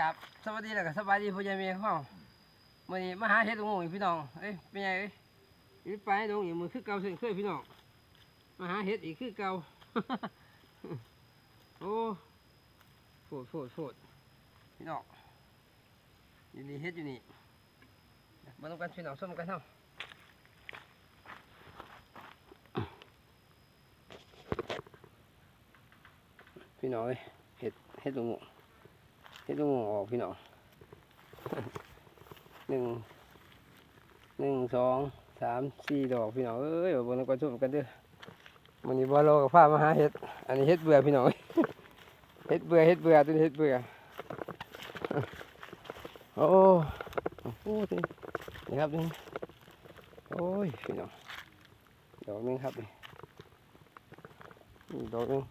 กับสวัสดีแล้วก็สบายดีพ่อใหญ่เมียของเรามื่อนี้มาหาเฮ็ดงงอีกพี่น้องเอ้ยเป็นไงเอ้ยอีไปดงอีกมือคือเก่าเช่นเคยพี่น้องมาหาเฮ็ดอีกคือเก่าโอ้โฟดโฟดโฟดพี่น้องอยู่นี่เฮ็ดอยู่นี่มาต้องกันพี่น้องส้มกันเท่าพี่น้องเอ้ยเฮ็ดเฮ็ดงง เฮ็ดงงออกพี่น้องหนึ่งหนึ่งสองสามสี่ดอกพี่น้องเอ้ยบนกระชุ่มกันเด้อมันนี้บอลโลกับผ้ามาหาเห็ด อันนี้เห็ดเบื่อพี่น้องเห็ดเบื่อเห็ดเบื่อตัวนี้เห็ดเบื่อโอ้โหนี่นี่ครับนี่โอ้ยพี่น้องดอกนึงครับนี่ดอกนึง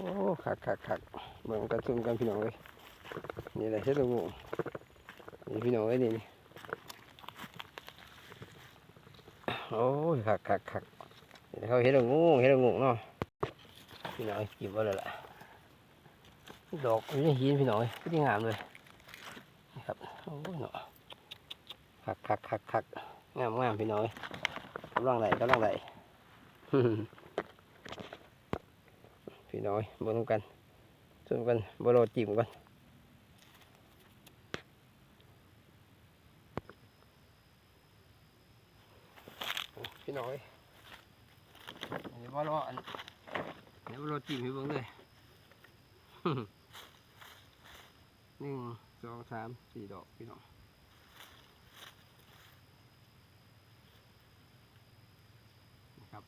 อ้ขักขักขักเบิ่งกระชุ่มกันพี่น้องเลยนี่แหละเห็ดละงูนี่พี่น้องเอ้ยนี่นี่โอ้ยขักขักขักเขาเห็ดละงูเห็ดละงูเนาะพี่น้องก็บไว้แล้วล่ะดอกอยู่ในหินพี่น้อยก็ดีงามเลยนี่ครับโอ้ยเนาะคักคักคักคักงามงามพี่น้อยกำลังไหลกำลังไหล พี่น้อยบนกันส่วนกันบโรจิ้มกันพี่น้อยอันนี้บโรอันนี้บโรจิ้มให้เบิ่งเลยหนึ่งสองสามสี่ดอกพี่น้องนะครับ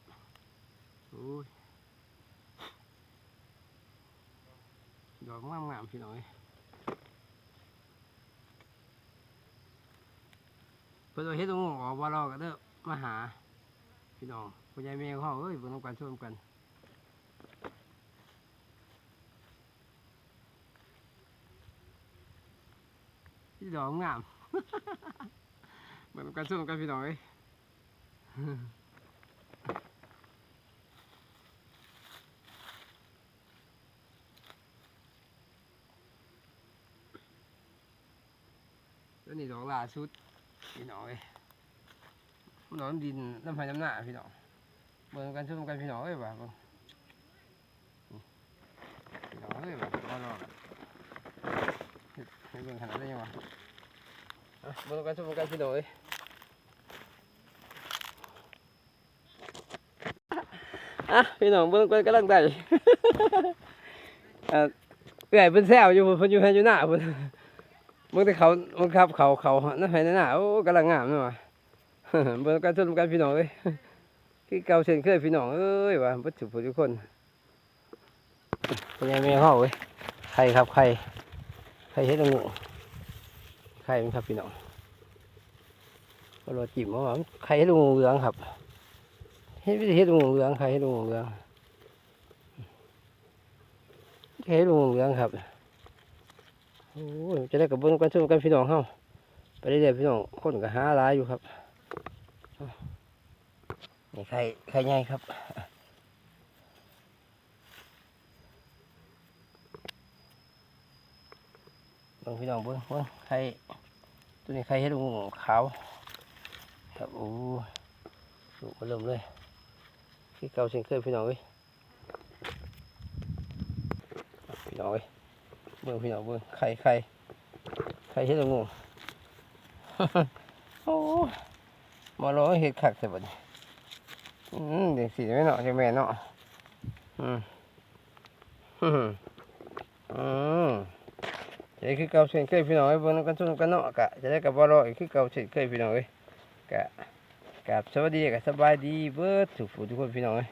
โอ้ย ดอกงามงามๆพี่น้อยเพื่อนว่าเฮ็ดตรงออกว่าเราก็เด้อมาหา พี่น้องพ่อใหญ่แม่ของเขาเอ้ยเบิ่งนำกันช่วยกันพี่ดอกงามเหมือนกันสู้กันพี่น้องเอ้ ตัวนี้ดอกล่าสุดพี่น้องเอ้ยมันดอกน้ำดินน้ำไผ่น้ำหน้าพี่น้องเบิ่งกันสู้กันพี่น้องเอ้ยว่าพี่น้องเอ้ยว่าบ่รอกันเฮ็ดให้เบิ่งขนาดได้ยังวะอะบนกันชมกันพี่น้อยอะพี่น้องเบิ่งกันกำลังได้อะเอื่อยเป็นแซวอยู่พุ่นเพิ่นอยู่ให้อยู่หน้าพุ่น เบิ่งแต่เขามันขับเขาเขานั่นให้ในหน้าโอ้กำลังงามเนาะเบิ่งกันชมกันพี่น้องเอ้ยคือเก่าเช่นเคยพี่น้องเอ้ยว่าบ่ถูกผู้ทุกคนเป็นยังไงเฮาเว้ยใครครับใครใครเฮ็ดอันงูไข่มันครับพี่น้องเราจิ้มว่ามันไข่ให้ดูงูเหลืองครับเฮ็ดวิธีเฮ็ดดูงูเหลืองไข่ให้ดูงูเหลืองไข่ให้ดูงูเหลืองครับ โอ้จะได้กับเบิ้งกันช่วยกันพี่น้องเฮาไปเรื่อยๆพี่น้องคนก็หาหลายอยู่ครับนี่ไข่ไข่ใหญ่ครับเบิ้งพี่น้องเบิ้งเบิ้งไข่ตัวนี้ใครให้ดูขาวครับโอ้ดูมาเริ่มเลยที่เก่าเช่นเคยพี่น้องเอ้ยพี่น้องเอ้ย เบิ่งพี่น้องเบิ่งไข่ไข่ไข่เฮ็ดงูโอ้มาล้อเฮ็ดคักแต่บันี้อืมเด็กสีไม่เนาะจังแม่เนาะอืมอืมอืมจะได้คือเก่าเช่นเคยพี่น้องเบิ่งกันสู้กันเนาะกะจะได้กับบ่รออีกคือเก่าเช่นเคยพี่น้องเอ้ยกะกับสวัสดีกับสบายดีเบิดทุกผู้ทุกคนพี่น้องเอ้ย